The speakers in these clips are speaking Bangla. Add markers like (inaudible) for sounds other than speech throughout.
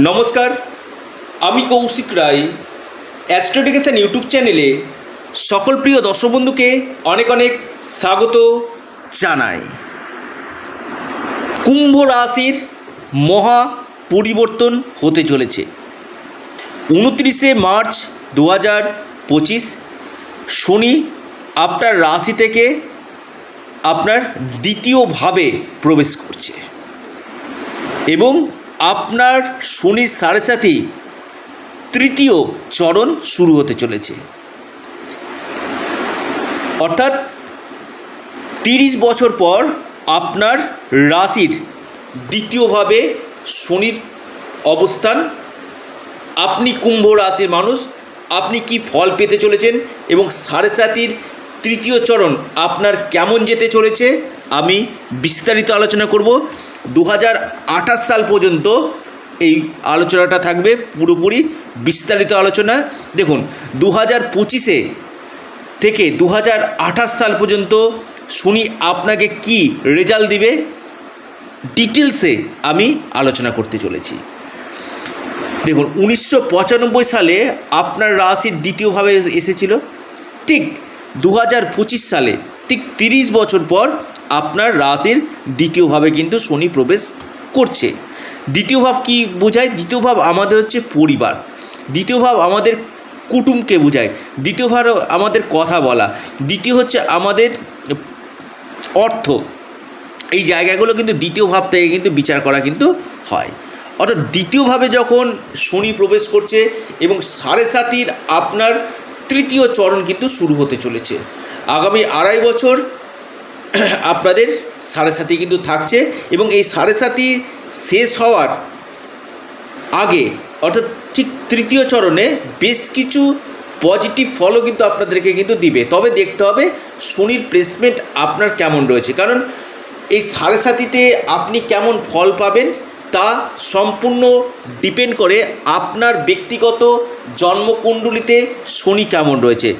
নমস্কার, আমি কৌশিক রায় অ্যাস্ট্রোডিকেশন ইউটিউব চ্যানেলে সকল প্রিয় দর্শক বন্ধুকে অনেক অনেক স্বাগত জানাই। কুম্ভ রাশির মহা পরিবর্তন হতে চলেছে। উনত্রিশে মার্চ দু হাজার পঁচিশ, শনি আপনার রাশি থেকে আপনার দ্বিতীয়ভাবে প্রবেশ করছে। এবং আপনার শনির সাড়ে সাথে তৃতীয় চরণ শুরু হতে চলেছে। অর্থাৎ তিরিশ বছর পর আপনার রাশির দ্বিতীয়ভাবে শনির অবস্থান। আপনি কুম্ভ রাশির মানুষ, আপনি কি ফল পেতে চলেছেন এবং সাড়ে সাতির তৃতীয় চরণ আপনার কেমন যেতে চলেছে, আমি বিস্তারিত আলোচনা করব। দু হাজার আঠাশ সাল পর্যন্ত এই আলোচনাটা থাকবে, পুরোপুরি বিস্তারিত আলোচনা। দেখুন দু হাজার পঁচিশে থেকে দু হাজার আঠাশ সাল পর্যন্ত শুনি আপনাকে কি রেজাল্ট দিবে ডিটেলসে আমি আলোচনা করতে চলেছি। দেখুন, উনিশশো পঁচানব্বই সালে আপনার রাশির দ্বিতীয়ভাবে এসে- এসেছিল। ঠিক দু হাজার পঁচিশ সালে, ঠিক তিরিশ বছর পর আপনার রাশির দ্বিতীয়ভাবে কিন্তু শনি প্রবেশ করছে। দ্বিতীয় ভাব কী বোঝায়? দ্বিতীয় ভাব আমাদের হচ্ছে পরিবার। দ্বিতীয় ভাব আমাদের কুটুমকে বোঝায়। দ্বিতীয় ভাব আমাদের কথা বলা। দ্বিতীয় হচ্ছে আমাদের অর্থ। এই জায়গাগুলো কিন্তু দ্বিতীয় ভাব থেকে কিন্তু বিচার করা কিন্তু হয়। অর্থাৎ দ্বিতীয়ভাবে যখন শনি প্রবেশ করছে এবং সাড়ে সাতির আপনার তৃতীয় চরণ কিন্তু শুরু হতে চলেছে। আগামী আড়াই বছর (clears throat) আপনাদের সাড়ে সাতি কিন্তু থাকছে এবং এই সাড়ে সাতি শেষ হওয়ার আগে, অর্থাৎ ঠিক তৃতীয় চরণে বেশ কিছু পজিটিভ ফলও কিন্তু আপনাদেরকে কিন্তু দিবে। তবে দেখতে হবে শনির প্লেসমেন্ট আপনার কেমন রয়েছে। কারণ এই সাড়ে সাতিতে আপনি কেমন ফল পাবেন তা সম্পূর্ণ ডিপেন্ড করে আপনার ব্যক্তিগত জন্মকুণ্ডলিতে শনি কেমন রয়েছে?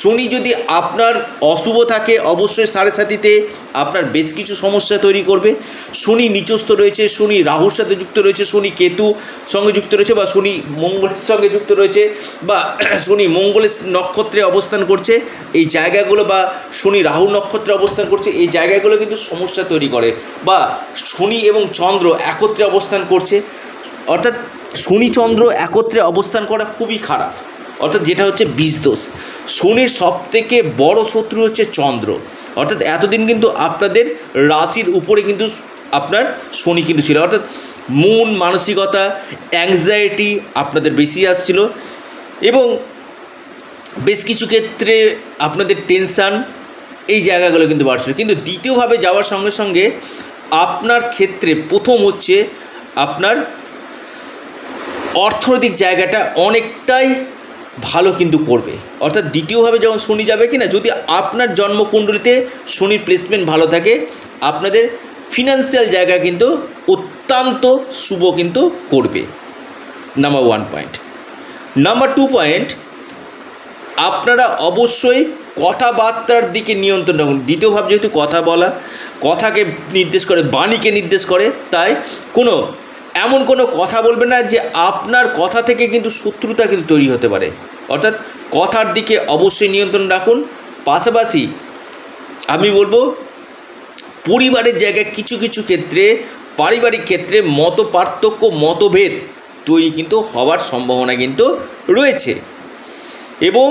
শনি যদি আপনার অশুভ থাকে, অবশ্যই সাড়ে সাতিতে আপনার বেশ কিছু সমস্যা তৈরি করবে। শনি নিচস্থ রয়েছে, শনি রাহুর সাথে যুক্ত রয়েছে, শনি কেতু সঙ্গে যুক্ত রয়েছে বা শনি মঙ্গলের সঙ্গে যুক্ত রয়েছে বা (clears throat) শনি মঙ্গলের নক্ষত্রে অবস্থান করছে। এই জায়গাগুলো বা শনি রাহু নক্ষত্রে অবস্থান করছে, এই জায়গাগুলো কিন্তু সমস্যা তৈরি করে বা শনি এবং চন্দ্র একত্রে অবস্থান করছে। অর্থাৎ শনি চন্দ্র একত্রে অবস্থান করা খুবই খারাপ। অর্থাৎ যেটা হচ্ছে বীজদোষ। শনির সব থেকে বড় শত্রু হচ্ছে চন্দ্র। অর্থাৎ এতদিন কিন্তু আপনাদের রাশির উপরে কিন্তু আপনার শনি কিন্তু ছিল। অর্থাৎ মন, মানসিকতা অ্যাংজাইটি আপনাদের বেশি আসছিল। এবং বেশ কিছু ক্ষেত্রে আপনাদের টেনশান এই জায়গাগুলো কিন্তু বাড়ছিল। কিন্তু দ্বিতীয়ভাবে যাওয়ার সঙ্গে সঙ্গে আপনার ক্ষেত্রে প্রথম হচ্ছে আপনার অর্থনৈতিক জায়গাটা অনেকটাই ভালো কিন্তু করবে। অর্থাৎ দ্বিতীয়ভাবে যখন শনি যাবে কি না যদি আপনার জন্মকুণ্ডলিতে শনির প্লেসমেন্ট ভালো থাকে, আপনাদের ফিনান্সিয়াল জায়গা কিন্তু অত্যন্ত শুভ কিন্তু করবে। Number one point number two point আপনারা অবশ্যই কথাবার্তার দিকে নিয়ন্ত্রণ রাখুন। দ্বিতীয় ভাব যেহেতু কথা বলা, কথাকে নির্দেশ করে, বাণীকে নির্দেশ করে, তাই কোনো এমন কোনো কথা বলবেন না যে আপনার কথা থেকে কিন্তু শত্রুতা কিন্তু তৈরি হতে পারে। অর্থাৎ কথার দিকে অবশ্যই নিয়ন্ত্রণ রাখুন। পাশাপাশি আমি বলব, পরিবারের জায়গায় কিছু কিছু ক্ষেত্রে, পারিবারিক ক্ষেত্রে মত পার্থক্য মতভেদ তৈরি কিন্তু হওয়ার সম্ভাবনা কিন্তু রয়েছে। এবং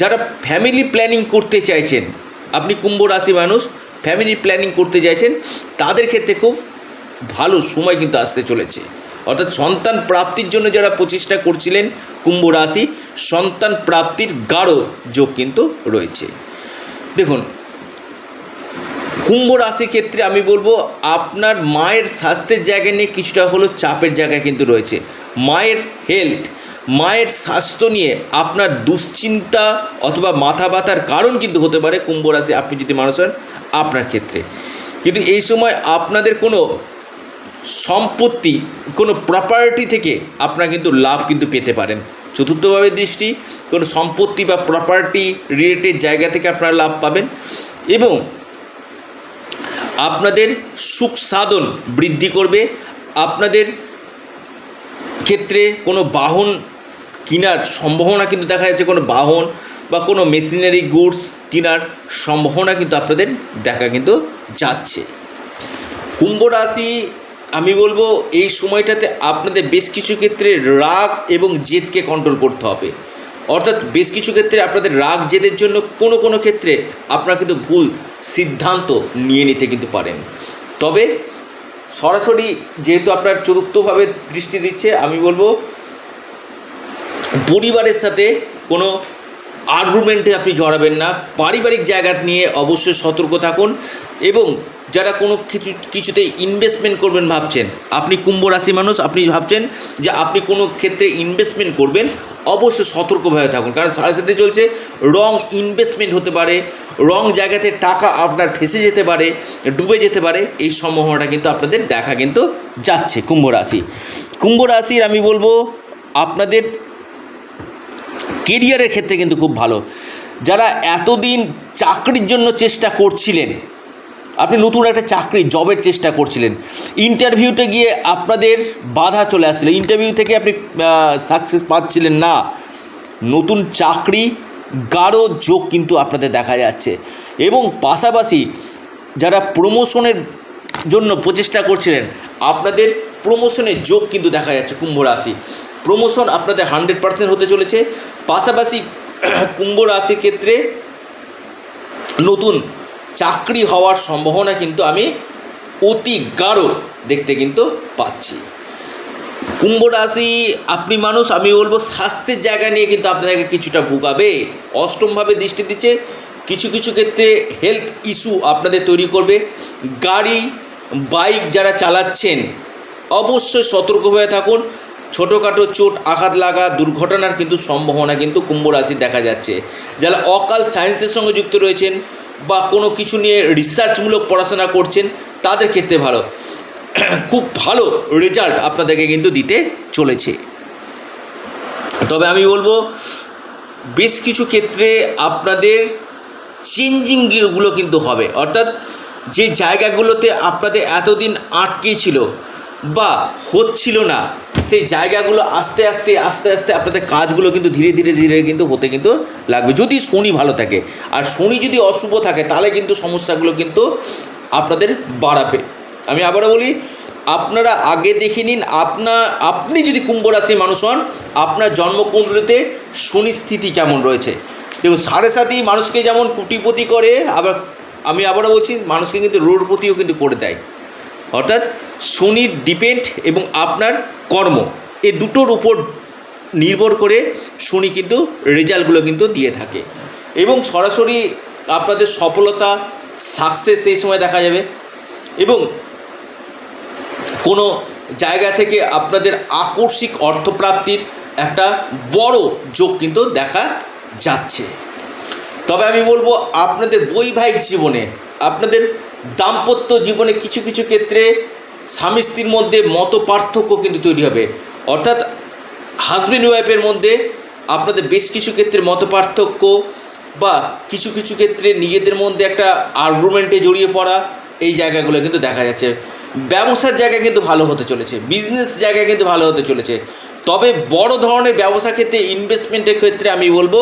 যারা ফ্যামিলি প্ল্যানিং করতে চাইছেন, আপনি কুম্ভ রাশি মানুষ ফ্যামিলি প্ল্যানিং করতে চাইছেন, তাদের ক্ষেত্রে খুব ভালো সময় কিন্তু আসতে চলেছে। অর্থাৎ সন্তান প্রাপ্তির জন্য যারা প্রচেষ্টা করছিলেন কুম্ভ রাশি, সন্তান প্রাপ্তির গাঢ় যোগ কিন্তু রয়েছে। দেখুন, কুম্ভ রাশির ক্ষেত্রে আমি বলব, আপনার মায়ের স্বাস্থ্যের জায়গা নিয়ে কিছুটা হলো চাপের জায়গায় কিন্তু রয়েছে। মায়ের হেলথ মায়ের স্বাস্থ্য নিয়ে আপনার দুশ্চিন্তা অথবা মাথা ব্যথার কারণ কিন্তু হতে পারে কুম্ভ রাশি, আপনি যদি মানুষ হন, আপনার ক্ষেত্রে। কিন্তু এই সময় আপনাদের কোনো সম্পত্তি, কোনো প্রপার্টি থেকে আপনারা কিন্তু লাভ কিন্তু পেতে পারেন। চতুর্থভাবে দৃষ্টি, কোনো সম্পত্তি বা প্রপার্টি রিলেটেড জায়গা থেকে আপনারা লাভ পাবেন এবং আপনাদের সুখ সাধন বৃদ্ধি করবে। আপনাদের ক্ষেত্রে কোনো বাহন কেনার সম্ভাবনা কিন্তু দেখা যাচ্ছে, কোনো বাহন বা কোনো মেশিনারি গুডস কেনার সম্ভাবনা কিন্তু আপনাদের দেখা কিন্তু যাচ্ছে। কুম্ভ রাশি আমি বলব, এই সময়টাতে আপনাদের বেশ কিছু ক্ষেত্রে রাগ এবং জেদকে কন্ট্রোল করতে হবে। অর্থাৎ বেশ কিছু ক্ষেত্রে আপনাদের রাগ, জেদের জন্য কোনো কোনো ক্ষেত্রে আপনারা কিন্তু ভুল সিদ্ধান্ত নিয়ে নিতে কিন্তু পারেন। তবে সরাসরি যেহেতু আপনার চতুর্থভাবে দৃষ্টি দিচ্ছে, আমি বলব, পরিবারের সাথে কোনো আর্গুমেন্টে আপনি জড়াবেন না। পারিবারিক জায়গা নিয়ে অবশ্যই সতর্ক থাকুন এবং যারা কোনো কিছু, কিছুতে ইনভেস্টমেন্ট করবেন ভাবছেন, আপনি কুম্ভ রাশি মানুষ, আপনি ভাবছেন যে আপনি কোনো ক্ষেত্রে ইনভেস্টমেন্ট করবেন, অবশ্যই সতর্কভাবে থাকুন। কারণ সাড়ে সাথে চলছে রং ইনভেস্টমেন্ট হতে পারে রং জায়গাতে টাকা আপনার ফেসে যেতে পারে, ডুবে যেতে পারে, এই সম্ভাবনাটা কিন্তু আপনাদের দেখা কিন্তু যাচ্ছে কুম্ভ রাশি। কুম্ভ রাশির আমি বলব, আপনাদের কেরিয়ারের ক্ষেত্রে কিন্তু খুব ভালো। যারা এতদিন চাকরির জন্য চেষ্টা করছিলেন, আপনি নতুন একটা চাকরি, জবের চেষ্টা করছিলেন ইন্টারভিউতে গিয়ে আপনাদের বাধা চলে আসছিল। ইন্টারভিউ থেকে আপনি সাকসেস পাচ্ছিলেন না। নতুন চাকরি, গাঢ় যোগ কিন্তু আপনাদের দেখা যাচ্ছে। এবং পাশাপাশি যারা প্রমোশনের জন্য প্রচেষ্টা করছিলেন, আপনাদের প্রমোশনের যোগ কিন্তু দেখা যাচ্ছে কুম্ভ রাশি। প্রমোশন আপনাদের হান্ড্রেড পার্সেন্ট হতে চলেছে। পাশাপাশি (clears throat) কুম্ভ রাশির ক্ষেত্রে নতুন চাকরি হওয়ার সম্ভাবনা কিন্তু আমি অতি গাঢ় দেখতে কিন্তু পাচ্ছি। কুম্ভ রাশি, আপনি মানুষ, আমি বলব স্বাস্থ্যের জায়গা নিয়ে কিন্তু আপনাদেরকে কিছুটা ভুগাবে। অষ্টমভাবে দৃষ্টি দিচ্ছে। কিছু কিছু ক্ষেত্রে হেলথ ইস্যু আপনাদের তৈরি করবে। গাড়ি বাইক যারা চালাচ্ছেন অবশ্যই সতর্ক হয়ে থাকুন। ছোটোখাটো চোট, আঘাত লাগা, দুর্ঘটনার কিন্তু সম্ভাবনা কিন্তু কুম্ভ রাশির দেখা যাচ্ছে। যারা অকাল সায়েন্সের সঙ্গে যুক্ত রয়েছেন বা কোনো কিছু নিয়ে রিসার্চমূলক পড়াশোনা করছেন, তাদের ক্ষেত্রে ভালো। খুব ভালো রেজাল্ট আপনাদেরকে কিন্তু দিতে চলেছে। তবে আমি বলব, বেশ কিছু ক্ষেত্রে আপনাদের চেঞ্জিংগুলো কিন্তু হবে। অর্থাৎ যে জায়গাগুলোতে আপনাদের এতদিন আটকে ছিল বা হচ্ছিল না, সেই জায়গাগুলো আস্তে আস্তে আস্তে আস্তে আপনাদের কাজগুলো কিন্তু ধীরে ধীরে ধীরে কিন্তু হতে কিন্তু লাগবে। যদি শনি ভালো থাকে, আর শনি যদি অশুভ থাকে, তাহলে কিন্তু সমস্যাগুলো কিন্তু আপনাদের বাড়াবে। আমি আবারও বলি, আপনারা আগে দেখে নিন, আপনা, আপনি যদি কুম্ভ রাশির মানুষ হন, আপনার জন্মকুণ্ডলিতে শনি স্থিতি কেমন রয়েছে? দেখুন, সাড়ে সাতই মানুষকে যেমন কুটিপতি করে, আবার আমি আবারও বলছি, মানুষকে কিন্তু রোডপতিও কিন্তু করে দেয়। অর্থাৎ শনির ডিপেন্ড এবং আপনার কর্ম এই দুটোর উপর নির্ভর করে শনি কিন্তু রেজাল্টগুলো কিন্তু দিয়ে থাকে। এবং সরাসরি আপনাদের সফলতা সাকসেস সেই সময় দেখা যাবে। এবং কোনো জায়গা থেকে আপনাদের আকস্মিক অর্থপ্রাপ্তির একটা বড় যোগ কিন্তু দেখা যাচ্ছে। তবে আমি বলব, আপনাদের বৈবাহিক জীবনে, আপনাদের দাম্পত্য জীবনে কিছু কিছু ক্ষেত্রে স্বামী স্ত্রীর মধ্যে মত পার্থক্য কিন্তু তৈরি হবে। অর্থাৎ হাজব্যান্ড ওয়াইফের মধ্যে আপনাদের বেশ কিছু ক্ষেত্রে মত পার্থক্য বা কিছু কিছু ক্ষেত্রে নিজেদের মধ্যে একটা আর্গুমেন্টে জড়িয়ে পড়া এই জায়গাগুলো কিন্তু দেখা যাচ্ছে। ব্যবসার জায়গা কিন্তু ভালো হতে চলেছে বিজনেস জায়গা কিন্তু ভালো হতে চলেছে। তবে বড় ধরনের ব্যবসা ক্ষেত্রে ইনভেস্টমেন্টের ক্ষেত্রে আমি বলব,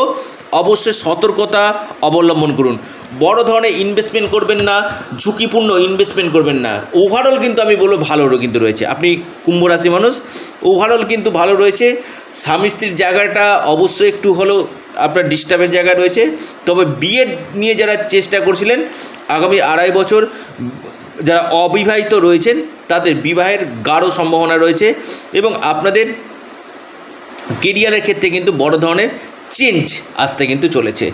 অবশ্যই সতর্কতা অবলম্বন করুন। বড় ধরনের ইনভেস্টমেন্ট করবেন না, ঝুঁকিপূর্ণ ইনভেস্টমেন্ট করবেন না। ওভারঅল কিন্তু আমি বলব ভালো কিন্তু রয়েছে। আপনি কুম্ভ রাশি মানুষ ওভারঅল কিন্তু ভালো রয়েছে। স্বামী স্ত্রীর জায়গাটা অবশ্যই একটু হলেও আপনার ডিস্টার্বের জায়গা রয়েছে। তবে বিএড নিয়ে যারা চেষ্টা করছিলেন, আগামী আড়াই বছর যারা অবিবাহিত রয়েছেন, তাদের বিবাহের গাঢ় সম্ভাবনা রয়েছে এবং আপনাদের কেরিয়ারের ক্ষেত্রে কিন্তু বড় ধরনের চেঞ্জ আসতে কিন্তু চলেছে।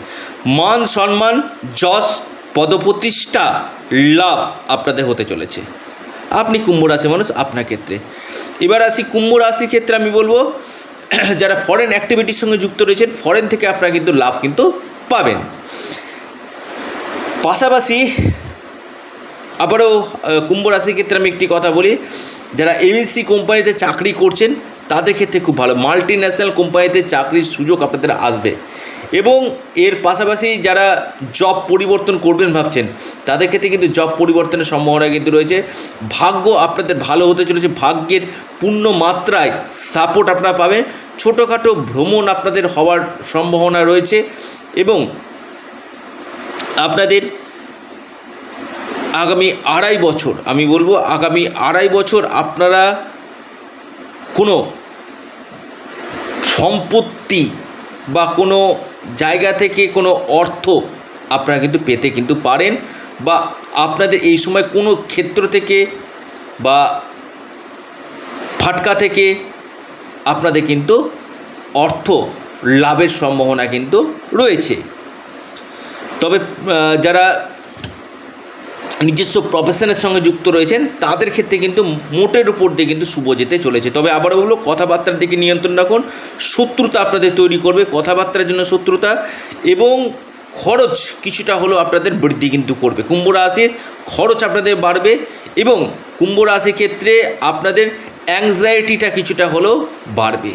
মান, সম্মান, যশ, পদপ্রতিষ্ঠা, লাভ আপনাদের হতে চলেছে। আপনি কুম্ভ রাশি মানুষ, আপনার ক্ষেত্রে। এবার আসি কুম্ভ রাশির ক্ষেত্রে আমি বলব, (clears throat) যারা ফরেন অ্যাক্টিভিটির সঙ্গে যুক্ত রয়েছেন ফরেন থেকে আপনারা কিন্তু লাভ কিন্তু পাবেন। পাশাপাশি আবারও কুম্ভ রাশির ক্ষেত্রে আমি একটি কথা বলি, যারা এমএসসি কোম্পানিতে চাকরি করছেন তাদের ক্ষেত্রে খুব ভালো। মাল্টি ন্যাশনাল কোম্পানিতে চাকরির সুযোগ আপনাদের আসবে। এবং এর পাশাপাশি যারা জব পরিবর্তন করবেন ভাবছেন, তাদের ক্ষেত্রে কিন্তু জব পরিবর্তনের সম্ভাবনা কিন্তু রয়েছে। ভাগ্য আপনাদের ভালো হতে চলেছে। ভাগ্যের পূর্ণ মাত্রায় সাপোর্ট আপনারা পাবেন। ছোটোখাটো ভ্রমণ আপনাদের হওয়ার সম্ভাবনা রয়েছে এবং আপনাদের আগামী আড়াই বছর, আমি বলব আগামী আড়াই বছর আপনারা কোনো সম্পত্তি বা কোনো জায়গা থেকে কোনো অর্থ আপনারা কিন্তু পেতে কিন্তু পারেন বা আপনাদের এই সময় কোনো ক্ষেত্র থেকে বা ফাটকা থেকে আপনাদের কিন্তু অর্থ লাভের সম্ভাবনা কিন্তু রয়েছে। তবে যারা নিজস্ব প্রফেশনের সঙ্গে যুক্ত রয়েছেন, তাদের ক্ষেত্রে কিন্তু মোটের উপর দিয়ে কিন্তু শুভ যেতে চলেছে। তবে আবারও বলব, কথাবার্তার দিকে নিয়ন্ত্রণ রাখুন, শত্রুতা আপনাদের তৈরি করবে, কথাবার্তার জন্য শত্রুতা, এবং খরচ কিছুটা হলেও আপনাদের বৃদ্ধি কিন্তু করবে। কুম্ভ রাশির খরচ আপনাদের বাড়বে, এবং কুম্ভ রাশির ক্ষেত্রে আপনাদের অ্যাংজাইটিটা কিছুটা হলেও বাড়বে।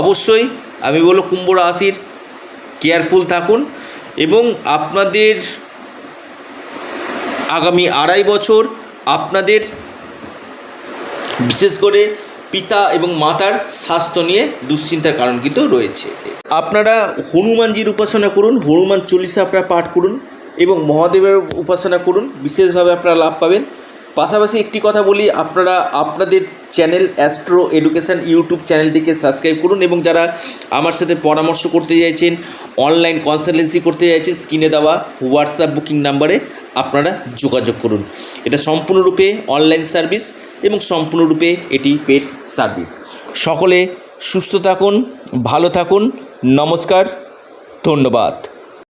অবশ্যই আমি বলব, কুম্ভ রাশির কেয়ারফুল থাকুন, এবং আপনাদের আগামী আড়াই বছর আপনাদের, বিশেষ করে পিতা এবং মাতার স্বাস্থ্য নিয়ে দুশ্চিন্তার কারণ কিন্তু রয়েছে। আপনারা হনুমানজির উপাসনা করুন, হনুমান চল্লিশা আপনারা পাঠ করুন এবং মহাদেবের উপাসনা করুন, বিশেষভাবে আপনারা লাভ পাবেন। পাশাপাশি একটি কথা বলি, আপনারা আপনাদের চ্যানেল অ্যাস্ট্রো এডুকেশান ইউটিউব চ্যানেলটিকে সাবস্ক্রাইব করুন এবং যারা আমার সাথে পরামর্শ করতে চাইছেন, অনলাইন কনসালটেন্সি করতে চাইছেন, স্ক্রিনে দেওয়া হোয়াটসঅ্যাপ বুকিং নাম্বারে আপনারা যোগাযোগ করুন। এটা সম্পূর্ণরূপে অনলাইন সার্ভিস এবং সম্পূর্ণরূপে এটি পেড সার্ভিস। সকলে সুস্থ থাকুন, ভালো থাকুন, নমস্কার, ধন্যবাদ।